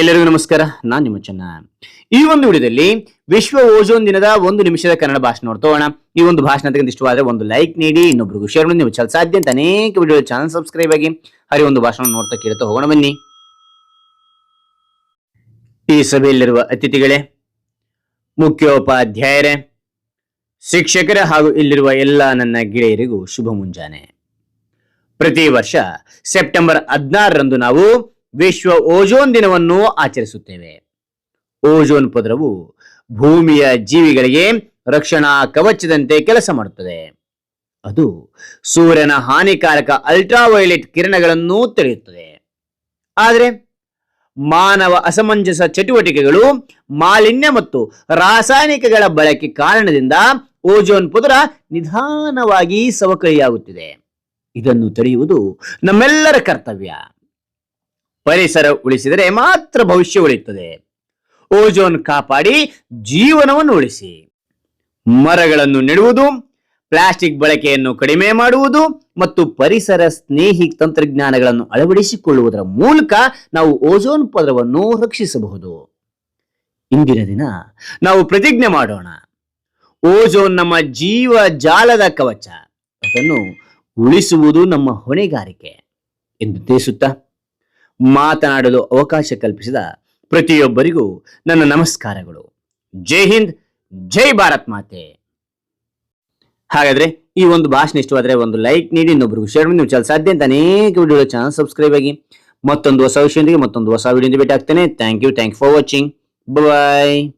ಎಲ್ಲರಿಗೂ ನಮಸ್ಕಾರ, ನಾನು ನಿಮ್ಮ ಚೆನ್ನ. ಈ ಒಂದು ವಿಡಿಯೋದಲ್ಲಿ ವಿಶ್ವ ಓಜೋನ್ ದಿನದ ಒಂದು ನಿಮಿಷದ ಕನ್ನಡ ಭಾಷಣ ನೋಡ್ತೋಣ ಈ ಒಂದು ಭಾಷಣ ಇಷ್ಟವಾದ್ರೆ ಒಂದು ಲೈಕ್ ನೀಡಿ, ಇನ್ನೊಬ್ರಿಗೂ ಶೇರ್ ಮಾಡಿ, ನೀವು ಚಲ ಸಾಧ್ಯ ಅಂತ ಅನೇಕ ವಿಡಿಯೋ ಚಾನಲ್ ಸಬ್ಸ್ಕ್ರೈಬ್ ಆಗಿ ಹರಿ ಒಂದು ಭಾಷಣ ನೋಡ್ತಾ ಕೇಳ್ತಾ ಹೋಗೋಣ ಬನ್ನಿ. ಈ ಸಭೆಯಲ್ಲಿರುವ ಅತಿಥಿಗಳೇ, ಮುಖ್ಯೋಪಾಧ್ಯಾಯರೇ, ಶಿಕ್ಷಕರೇ ಹಾಗೂ ಇಲ್ಲಿರುವ ಎಲ್ಲ ನನ್ನ ಗೆಳೆಯರಿಗೂ ಶುಭ ಮುಂಜಾನೆ. ಪ್ರತಿ ವರ್ಷ ಸೆಪ್ಟೆಂಬರ್ ಹದಿನಾರರಂದು ನಾವು ವಿಶ್ವ ಓಜೋನ್ ದಿನವನ್ನು ಆಚರಿಸುತ್ತೇವೆ. ಓಜೋನ್ ಪದರವು ಭೂಮಿಯ ಜೀವಿಗಳಿಗೆ ರಕ್ಷಣಾ ಕವಚದಂತೆ ಕೆಲಸ ಮಾಡುತ್ತದೆ. ಅದು ಸೂರ್ಯನ ಹಾನಿಕಾರಕ ಅಲ್ಟ್ರಾವೈಲೆಟ್ ಕಿರಣಗಳನ್ನು ತಡೆಯುತ್ತದೆ. ಆದರೆ ಮಾನವ ಅಸಮಂಜಸ ಚಟುವಟಿಕೆಗಳು ಮಾಲಿನ್ಯ ಮತ್ತು ರಾಸಾಯನಿಕಗಳ ಬಳಕೆ ಕಾರಣದಿಂದ ಓಜೋನ್ ಪದರ ನಿಧಾನವಾಗಿ ಸವಕಳಿಯಾಗುತ್ತಿದೆ. ಇದನ್ನು ತಡೆಯುವುದು ನಮ್ಮೆಲ್ಲರ ಕರ್ತವ್ಯ. ಪರಿಸರ ಉಳಿಸಿದರೆ ಮಾತ್ರ ಭವಿಷ್ಯ ಉಳಿಯುತ್ತದೆ. ಓಜೋನ್ ಕಾಪಾಡಿ ಜೀವನವನ್ನು ಉಳಿಸಿ. ಮರಗಳನ್ನು ನೆಡುವುದು, ಪ್ಲಾಸ್ಟಿಕ್ ಬಳಕೆಯನ್ನು ಕಡಿಮೆ ಮಾಡುವುದು ಮತ್ತು ಪರಿಸರ ಸ್ನೇಹಿ ತಂತ್ರಜ್ಞಾನಗಳನ್ನು ಅಳವಡಿಸಿಕೊಳ್ಳುವುದರ ಮೂಲಕ ನಾವು ಓಜೋನ್ ಪದರವನ್ನು ರಕ್ಷಿಸಬಹುದು. ಇಂದಿನ ದಿನ ನಾವು ಪ್ರತಿಜ್ಞೆ ಮಾಡೋಣ. ಓಜೋನ್ ನಮ್ಮ ಜೀವ ಜಾಲದ ಕವಚ, ಅದನ್ನು ಉಳಿಸುವುದು ನಮ್ಮ ಹೊಣೆಗಾರಿಕೆ ಎಂದು ತಿಳಿಸುತ್ತಾ ಮಾತನಾಡಲು ಅವಕಾಶ ಕಲ್ಪಿಸಿದ ಪ್ರತಿಯೊಬ್ಬರಿಗೂ ನನ್ನ ನಮಸ್ಕಾರಗಳು. ಜೈ ಹಿಂದ್, ಜೈ ಭಾರತ್ ಮಾತೆ. ಹಾಗಾದ್ರೆ ಈ ಒಂದು ಭಾಷಣ ಇಷ್ಟವಾದ್ರೆ ಒಂದು ಲೈಕ್ ನೀಡಿ, ಇನ್ನೊಬ್ರಿಗೂ ಶೇರ್ ಮಾಡಿ. ನೀವು ಸಾಧ್ಯ ಅಂತ ಅನೇಕ ವಿಡಿಯೋ ಚಾನಲ್ ಸಬ್ಸ್ಕ್ರೈಬ್ ಆಗಿ ಮತ್ತೊಂದು ಹೊಸ ವಿಷಯದೊಂದಿಗೆ ಮತ್ತೊಂದು ಹೊಸ ವಿಡಿಯೋ ಭೇಟಿ ಆಗ್ತೇನೆ. Thank you thank for watching bye